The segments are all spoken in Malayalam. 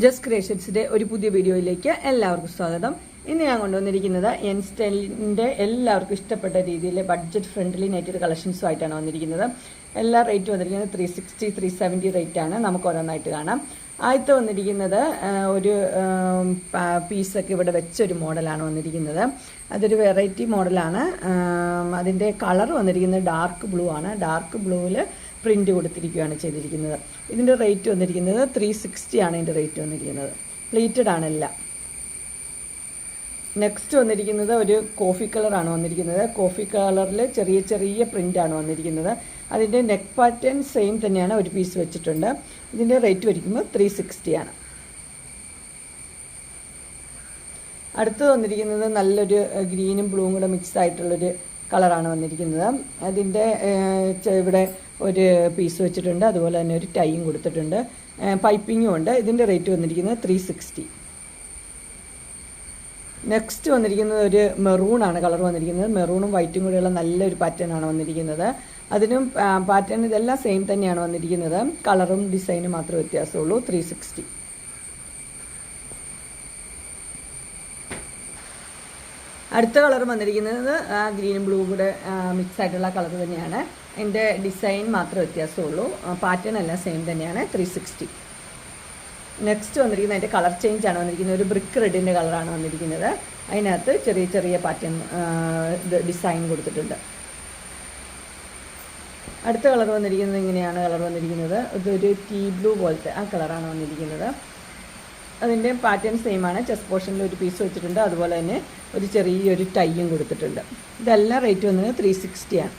ജസ്റ്റ് ക്രിയേഷൻസിന്റെ ഒരു പുതിയ വീഡിയോയിലേക്ക് എല്ലാവർക്കും സ്വാഗതം. ഇന്ന് ഞാൻ കൊണ്ടുവന്നിരിക്കുന്നത് എൻ എല്ലാവർക്കും ഇഷ്ടപ്പെട്ട രീതിയിൽ ബഡ്ജറ്റ് ഫ്രണ്ട്ലി നെറ്റഡ് കളക്ഷൻസുമായിട്ടാണ് വന്നിരിക്കുന്നത്. എല്ലാ റേറ്റും വന്നിരിക്കുന്നത് three sixty three seventy rate ആണ്. നമുക്ക് ഓരോന്നായിട്ട് കാണാം. ആദ്യത്തെ വന്നിരിക്കുന്നത് ഒരു പീസൊക്കെ ഇവിടെ വെച്ചൊരു മോഡലാണ് വന്നിരിക്കുന്നത്. അതൊരു വെറൈറ്റി മോഡലാണ് അതിന്റെ കളർ വന്നിരിക്കുന്നത് ഡാർക്ക് ബ്ലൂ ആണ്. ഡാർക്ക് ബ്ലൂവിൽ പ്രിന്റ് കൊടുത്തിരിക്കുകയാണ് ചെയ്തിരിക്കുന്നത്. ഇതിന്റെ റേറ്റ് വന്നിരിക്കുന്നത് ത്രീ സിക്സ്റ്റി ആണ് ഇതിന്റെ റേറ്റ് വന്നിരിക്കുന്നത്. പ്ലേറ്റഡ് ആണല്ല. നെക്സ്റ്റ് വന്നിരിക്കുന്നത് ഒരു കോഫി കളറാണ് വന്നിരിക്കുന്നത്. കോഫി കളറിൽ ചെറിയ ചെറിയ പ്രിന്റാണ് വന്നിരിക്കുന്നത്. അതിന്റെ നെക്ക് പാറ്റേൺ സെയിം തന്നെയാണ് ഒരു പീസ് വെച്ചിട്ടുണ്ട്. ഇതിന്റെ റേറ്റ് വരിക്കുമ്പോൾ ത്രീ സിക്സ്റ്റി ആണ്. അടുത്ത് വന്നിരിക്കുന്നത് നല്ലൊരു ഗ്രീനും ബ്ലൂവും കൂടെ മിക്സ് ആയിട്ടുള്ളൊരു കളറാണ് വന്നിരിക്കുന്നത്. അതിന്റെ ഇവിടെ ഒരു പീസ് വെച്ചിട്ടുണ്ട്. അതുപോലെ തന്നെ ഒരു ടൈയും കൊടുത്തിട്ടുണ്ട്. പൈപ്പിങ്ങും ഉണ്ട്. ഇതിന്റെ റേറ്റ് വന്നിരിക്കുന്നത് ത്രീ സിക്സ്റ്റി. നെക്സ്റ്റ് വന്നിരിക്കുന്നത് ഒരു മെറൂൺ ആണ് കളർ വന്നിരിക്കുന്നത്. മെറൂണും വൈറ്റും കൂടെയുള്ള നല്ലൊരു പാറ്റേൺ ആണ് വന്നിരിക്കുന്നത്. അതിനും പാറ്റേൺ ഇതെല്ലാം സെയിം തന്നെയാണ് വന്നിരിക്കുന്നത്. കളറും ഡിസൈനും മാത്രമേ വ്യത്യാസമുള്ളൂ. Three sixty. അടുത്ത കളർ വന്നിരിക്കുന്നത് ആ ഗ്രീനും ബ്ലൂ കൂടെ മിക്സ് ആയിട്ടുള്ള കളർ തന്നെയാണ്. എന്റെ ഡിസൈൻ മാത്രമേ വ്യത്യാസമുള്ളൂ. പാറ്റേൺ എല്ലാം സെയിം തന്നെയാണ് ത്രീ സിക്സ്റ്റി നെക്സ്റ്റ് വന്നിരിക്കുന്നത് അതിന്റെ കളർ ചേഞ്ച് ആണ് വന്നിരിക്കുന്നത്. ഒരു ബ്രിക്ക് റെഡിന്റെ കളറാണ് വന്നിരിക്കുന്നത്. അതിനകത്ത് ചെറിയ ചെറിയ പാറ്റേൺ ഡിസൈൻ കൊടുത്തിട്ടുണ്ട്. അടുത്ത കളർ വന്നിരിക്കുന്നത് ഇങ്ങനെയാണ് കളർ വന്നിരിക്കുന്നത്. ഇതൊരു ടീ ബ്ലൂ പോലത്തെ ആ കളറാണ് വന്നിരിക്കുന്നത്. അതിന്റെ പാറ്റേൺ സെയിമാണ് ചെസ്റ്റ് പോർഷനിൽ ഒരു പീസ് വെച്ചിട്ടുണ്ട്. അതുപോലെ തന്നെ ഒരു ചെറിയൊരു ടൈയും കൊടുത്തിട്ടുണ്ട്. ഇതെല്ലാം റേറ്റ് വന്നത് ത്രീ സിക്സ്റ്റിയാണ്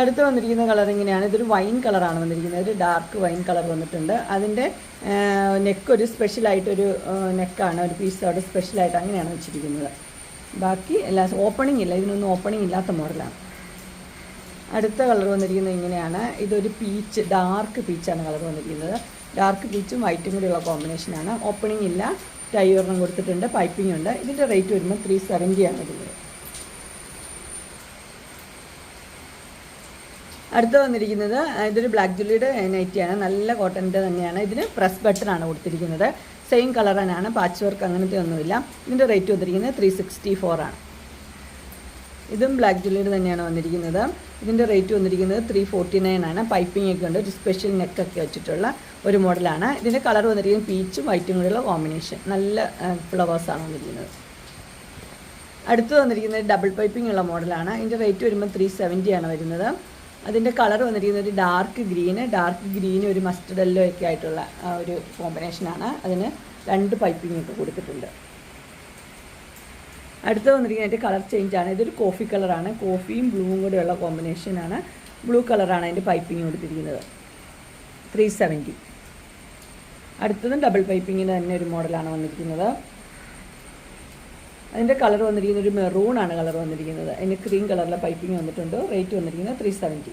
അടുത്ത് വന്നിരിക്കുന്ന കളർ ഇങ്ങനെയാണ്. ഇതൊരു വൈൻ കളറാണ് വന്നിരിക്കുന്നത്. ഒരു ഡാർക്ക് വൈൻ കളർ വന്നിട്ടുണ്ട്. അതിന്റെ നെക്ക് ഒരു സ്പെഷ്യലായിട്ടൊരു നെക്കാണ് ഒരു പീസ് അവിടെ സ്പെഷ്യലായിട്ട് അങ്ങനെയാണ് വെച്ചിരിക്കുന്നത്. ബാക്കി എല്ലാ ഓപ്പണിംഗ് ഇല്ല. ഇതിനൊന്നും ഓപ്പണിംഗ് ഇല്ലാത്ത മോഡലാണ് അടുത്ത കളർ വന്നിരിക്കുന്നത് ഇങ്ങനെയാണ്. ഇതൊരു പീച്ച് ഡാർക്ക് പീച്ചാണ് കളർ വന്നിരിക്കുന്നത്. ഡാർക്ക് പീച്ചും വൈറ്റും കൂടിയുള്ള കോമ്പിനേഷനാണ് ഓപ്പണിംഗ് ഇല്ല. ടൈ ഒരെണ്ണം കൊടുത്തിട്ടുണ്ട്. പൈപ്പിംഗ് ഉണ്ട്. ഇതിന്റെ റേറ്റ് വരുമ്പോൾ ത്രീ സെവന്റി ആണ് ഇതിന്റെ അടുത്ത് വന്നിരിക്കുന്നത് ഇതൊരു ബ്ലാക്ക് ജുല്ലിയുടെ നൈറ്റിയാണ് നല്ല കോട്ടന്റെ തന്നെയാണ്. ഇതിന് പ്രസ് ബട്ടണാണ് കൊടുത്തിരിക്കുന്നത്. സെയിം കളർ തന്നെയാണ്. പാച്ച് വർക്ക് അങ്ങനത്തെ ഒന്നുമില്ല. ഇതിന്റെ റേറ്റ് വന്നിരിക്കുന്നത് ത്രീ സിക്സ്റ്റി ആണ്. ഇതും ബ്ലാക്ക് ജ്വല്ലറി തന്നെയാണ് വന്നിരിക്കുന്നത്. ഇതിന്റെ റേറ്റ് വന്നിരിക്കുന്നത് ത്രീ ഫോർട്ടി നയൻ ആണ്. പൈപ്പിംഗ് ഒക്കെ ഉണ്ട്. ഒരു സ്പെഷ്യൽ നെക്കൊക്കെ വെച്ചിട്ടുള്ള ഒരു മോഡലാണ് ഇതിന്റെ കളർ വന്നിരിക്കുന്നത് പീച്ചും വൈറ്റും കൂടെയുള്ള കോമ്പിനേഷൻ നല്ല ഫ്ലവേഴ്സാണ് വന്നിരിക്കുന്നത്. അടുത്ത് വന്നിരിക്കുന്നത് ഡബിൾ പൈപ്പിംഗ് ഉള്ള മോഡലാണ് ഇതിന്റെ റേറ്റ് വരുമ്പോൾ ത്രീ ആണ് വരുന്നത്. അതിന്റെ കളർ വന്നിരിക്കുന്നത് ഒരു ഡാർക്ക് ഗ്രീന് ഡാർക്ക് ഗ്രീന് ഒരു മസ്റ്റർഡ് എല്ലോ ഒക്കെ ആയിട്ടുള്ള ഒരു കോമ്പിനേഷനാണ് അതിന് രണ്ട് പൈപ്പിംഗ് ഒക്കെ കൊടുത്തിട്ടുണ്ട്. അടുത്ത് വന്നിരിക്കുന്ന അതിന്റെ കളർ ചേഞ്ച് ആണ്. ഇതൊരു കോഫി കളറാണ് കോഫിയും ബ്ലൂവും കൂടെയുള്ള കോമ്പിനേഷനാണ് ബ്ലൂ കളറാണ് അതിന്റെ പൈപ്പിംഗ് കൊടുത്തിരിക്കുന്നത്. ത്രീ സെവന്റി അടുത്തതും ഡബിൾ പൈപ്പിങ്ങിന്റെ തന്നെ ഒരു മോഡലാണ് വന്നിരിക്കുന്നത്. അതിന്റെ കളർ വന്നിരിക്കുന്നത് ഒരു മെറൂൺ ആണ് കളർ വന്നിരിക്കുന്നത്. അതിന് ക്രീം കളറിലെ പൈപ്പിംഗ് വന്നിട്ടുണ്ട്. റേറ്റ് വന്നിരിക്കുന്നത് ത്രീ സെവന്റി